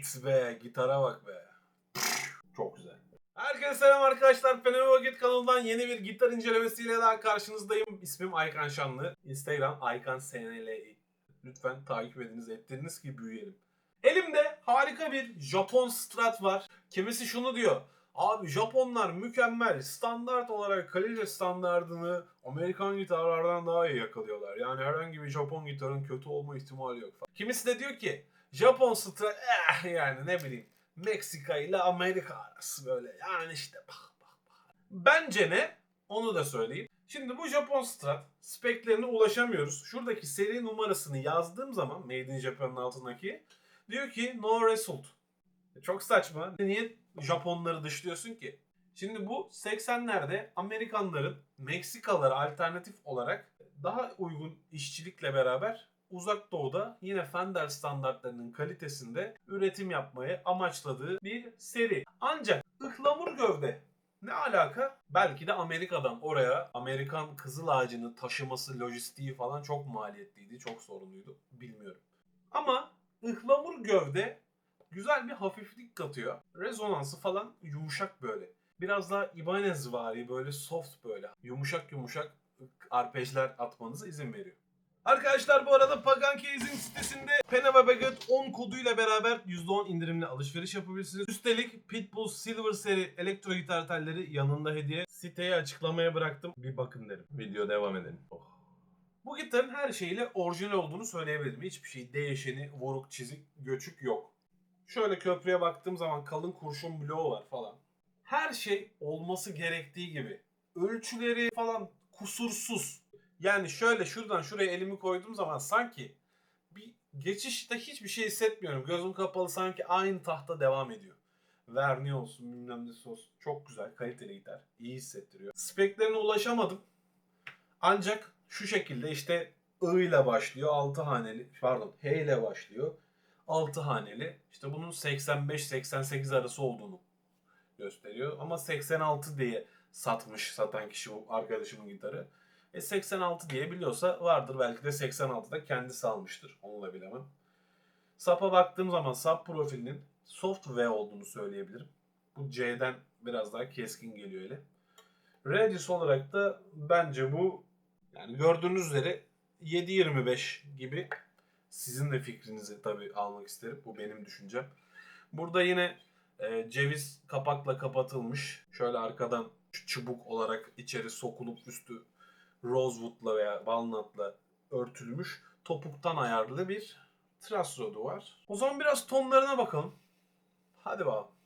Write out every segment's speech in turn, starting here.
Right be gitara bak be. Çok güzel. Herkese selam arkadaşlar. Fenomen Vakit kanalından yeni bir gitar incelemesiyle daha karşınızdayım. İsmim Aykan Şanlı. Instagram Aykan SNL'i. Lütfen takip ediniz. Ettiğiniz gibi büyüyelim. Elimde harika bir Japon Strat var. Kimisi şunu diyor. Abi Japonlar mükemmel. Standart olarak kalite standartını Amerikan gitarlardan daha iyi yakalıyorlar. Yani herhangi bir Japon gitarın kötü olma ihtimali yok. Kimisi de diyor ki Japon Strat eh yani ne bileyim Meksika ile Amerika arası böyle. Yani işte bak bak bak. Bence ne? Onu da söyleyeyim. Şimdi bu Japon Strat speklerine ulaşamıyoruz. Şuradaki seri numarasını yazdığım zaman Made in Japan'ın altındaki diyor ki no result. Çok saçma. Niye Japonları dışlıyorsun ki? Şimdi bu 80'lerde Amerikanların Meksikalara alternatif olarak daha uygun işçilikle beraber uzak doğuda yine Fender standartlarının kalitesinde üretim yapmayı amaçladığı bir seri. Ancak ıhlamur gövde ne alaka? Belki de Amerika'dan oraya Amerikan kızıl ağacını taşıması, lojistiği falan çok maliyetliydi, çok sorunluydu. Bilmiyorum. Ama ıhlamur gövde güzel bir hafiflik katıyor. Rezonansı falan yumuşak böyle. Biraz daha Ibanez vari böyle soft böyle. Yumuşak yumuşak arpejler atmanıza izin veriyor. Arkadaşlar bu arada Pagan Case'in sitesinde Penava Baguette 10 koduyla beraber %10 indirimli alışveriş yapabilirsiniz. Üstelik Pitbull Silver seri elektro gitar telleri yanında hediye. Siteyi açıklamaya bıraktım. Bir bakın derim. Video devam edelim. Oh. Bu gitarın her şeyiyle orijinal olduğunu söyleyebilirim. Hiçbir şey değişeni, vuruk, çizik, göçük yok. Şöyle köprüye baktığım zaman kalın kurşun bloğu var falan. Her şey olması gerektiği gibi. Ölçüleri falan kusursuz. Yani şöyle şuradan şuraya elimi koyduğum zaman sanki bir geçişte hiçbir şey hissetmiyorum. Gözüm kapalı sanki aynı tahta devam ediyor. Verni olsun bilmem ne olsun. Çok güzel kaliteli gitar. İyi hissettiriyor. Speklerine ulaşamadım. Ancak şu şekilde işte I ile başlıyor 6 haneli pardon H ile başlıyor 6 haneli. İşte bunun 85-88 arası olduğunu gösteriyor. Ama 86 diye satmış satan kişi bu arkadaşımın gitarı. E 86 diye biliyorsa vardır. Belki de 86'da kendisi almıştır. Onu da bilemem. Sap'a baktığım zaman sap profilinin soft V olduğunu söyleyebilirim. Bu C'den biraz daha keskin geliyor öyle. Radius olarak da bence bu yani gördüğünüz üzere 7.25 gibi sizin de fikrinizi tabii almak isterim. Bu benim düşüncem. Burada yine e, ceviz kapakla kapatılmış. Şöyle arkadan çubuk olarak içeri sokulup üstü rosewood'la veya walnut'la örtülmüş topuktan ayarlı bir truss rod'u var. O zaman biraz tonlarına bakalım. Hadi bakalım.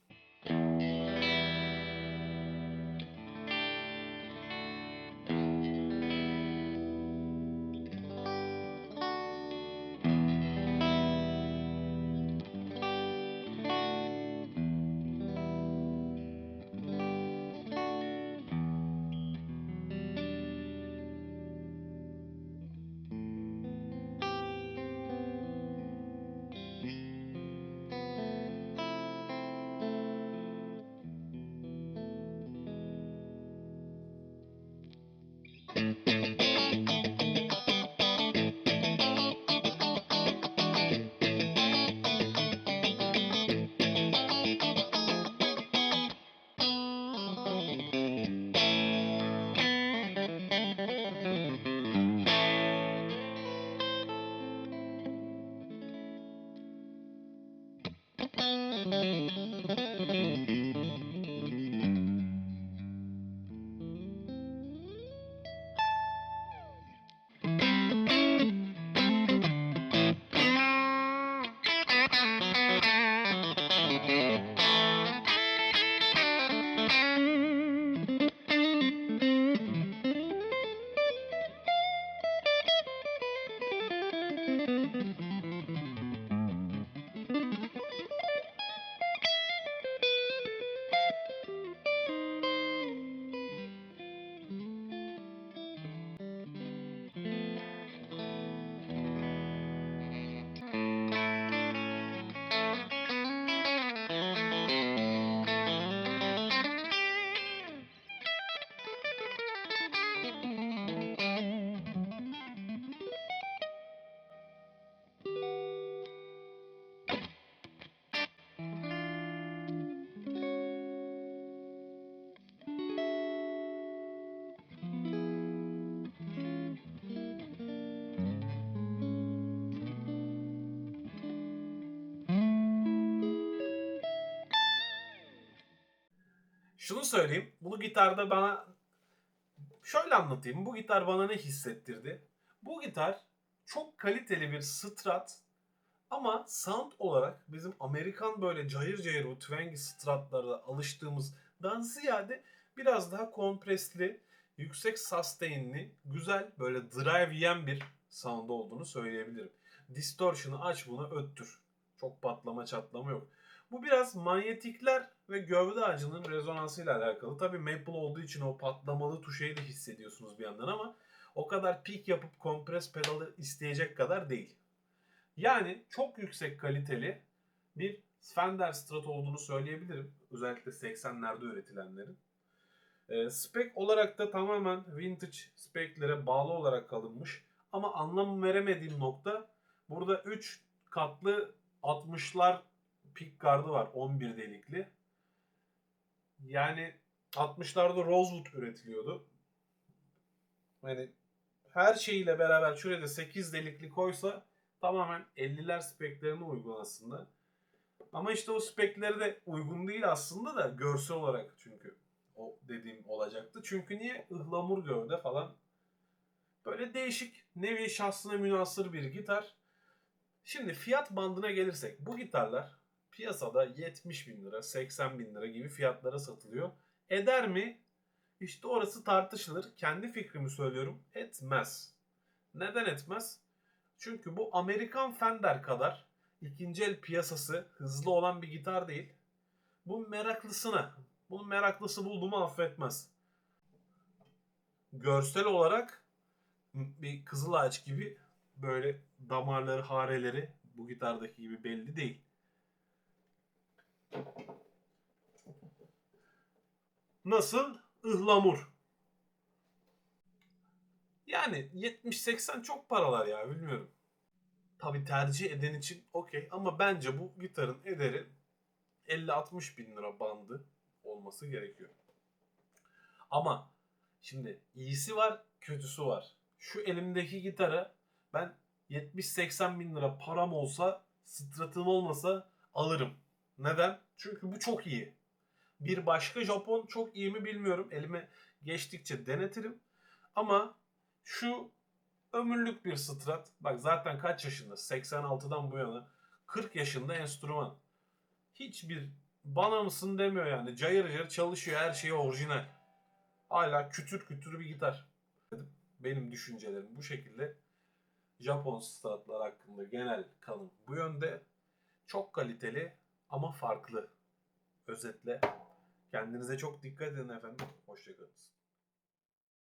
Şunu söyleyeyim. Bunu gitarda bana şöyle anlatayım. Bu gitar bana ne hissettirdi? Bu gitar çok kaliteli bir strat ama sound olarak bizim Amerikan böyle cayır cayır bu twangy stratlara alıştığımızdan ziyade biraz daha kompresli, yüksek sustain'li, güzel böyle drive yiyen bir sound olduğunu söyleyebilirim. Distortion'ı aç bunu öttür. Çok patlama çatlama yok. Bu biraz manyetikler ve gövde ağacının rezonansıyla alakalı. Tabii maple olduğu için o patlamalı tuşeyi de hissediyorsunuz bir yandan ama o kadar peak yapıp kompres pedalı isteyecek kadar değil. Yani çok yüksek kaliteli bir Fender Strat olduğunu söyleyebilirim. Özellikle 80'lerde üretilenlerin. E, spec olarak da tamamen vintage spec'lere bağlı olarak kalınmış. Ama anlam veremediğim nokta burada 3 katlı 60'lar pick gardı var 11 delikli. Yani 60'larda Rosewood üretiliyordu. Yani her şeyiyle beraber şuraya da 8 delikli koysa tamamen 50'ler speklerine uygun aslında. Ama işte o spekleri de uygun değil aslında da görsel olarak çünkü o dediğim olacaktı. Çünkü niye ıhlamur gövde falan böyle değişik nevi şahsına münasır bir gitar. Şimdi fiyat bandına gelirsek bu gitarlar piyasada 70 bin lira 80 bin lira gibi fiyatlara satılıyor. Eder mi? İşte orası tartışılır. Kendi fikrimi söylüyorum. Etmez. Neden etmez? Çünkü bu Amerikan Fender kadar ikinci el piyasası hızlı olan bir gitar değil. Bu meraklısına, bunun meraklısı bulduğumu affetmez. Görsel olarak bir kızıl ağaç gibi böyle damarları, hareleri bu gitardaki gibi belli değil. Nasıl? Ihlamur. Yani 70-80 çok paralar ya bilmiyorum. Tabi tercih eden için okey ama bence bu gitarın ederi 50-60 bin lira bandı olması gerekiyor. Ama şimdi iyisi var kötüsü var. Şu elimdeki gitarı ben 70-80 bin lira param olsa stratım olmasa alırım. Neden? Çünkü bu çok iyi. Bir başka Japon çok iyi mi bilmiyorum. Elime geçtikçe denetirim. Ama şu ömürlük bir strat. Bak zaten kaç yaşında? 86'dan bu yana. 40 yaşında enstrüman. Hiçbir bana mısın demiyor yani. Cayır cayır çalışıyor. Her şeyi orijinal. Hala kütür kütür bir gitar. Benim düşüncelerim bu şekilde. Japon stratlar hakkında genel kanım bu yönde. Çok kaliteli ama farklı. Özetle kendinize çok dikkat edin efendim. Hoşçakalın.